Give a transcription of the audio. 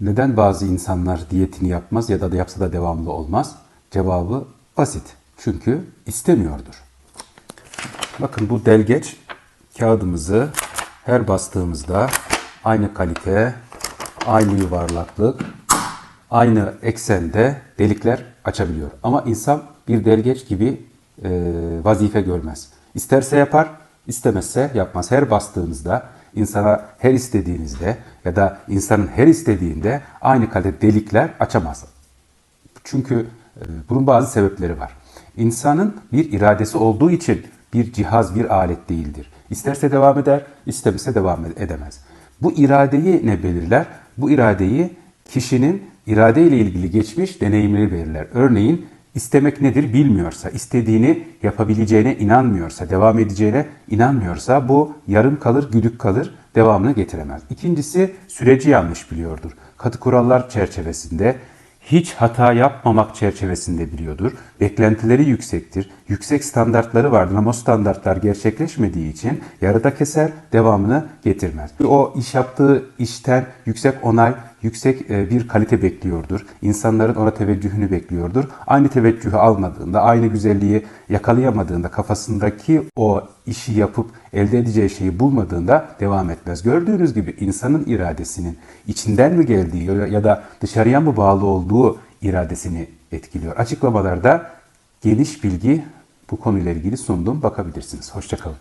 Neden bazı insanlar diyetini yapmaz ya da da yapsa da devamlı olmaz? Cevabı basit. Çünkü istemiyordur. Bakın bu delgeç kağıdımızı her bastığımızda aynı kalite, aynı yuvarlaklık, aynı eksende delikler açabiliyor. Ama insan bir delgeç gibi e, vazife görmez. İsterse yapar, istemezse yapmaz. Her bastığınızda, insana her istediğinizde ya da insanın her istediğinde aynı kalite delikler açamaz. Çünkü e, bunun bazı sebepleri var. İnsanın bir iradesi olduğu için bir cihaz, bir alet değildir. İsterse devam eder, istemese devam edemez. Bu iradeyi ne belirler? Bu iradeyi kişinin irade ile ilgili geçmiş deneyimleri belirler. Örneğin istemek nedir bilmiyorsa, istediğini yapabileceğine inanmıyorsa, devam edeceğine inanmıyorsa bu yarım kalır, güdük kalır, devamını getiremez. İkincisi süreci yanlış biliyordur. Katı kurallar çerçevesinde hiç hata yapmamak çerçevesinde biliyordur. Beklentileri yüksektir. Yüksek standartları vardır ama o standartlar gerçekleşmediği için yarıda keser, devamını getirmez. O iş yaptığı işten yüksek onay, yüksek e, bir kalite bekliyordur. İnsanların ona teveccühünü bekliyordur. Aynı teveccühü almadığında, aynı güzelliği yakalayamadığında, kafasındaki o işi yapıp elde edeceği şeyi bulmadığında devam etmez. Gördüğünüz gibi insanın iradesinin içinden mi geldiği ya da dışarıya mı bağlı olduğu iradesini etkiliyor. Açıklamalarda geniş bilgi bu konuyla ilgili sundum. Bakabilirsiniz. Hoşçakalın.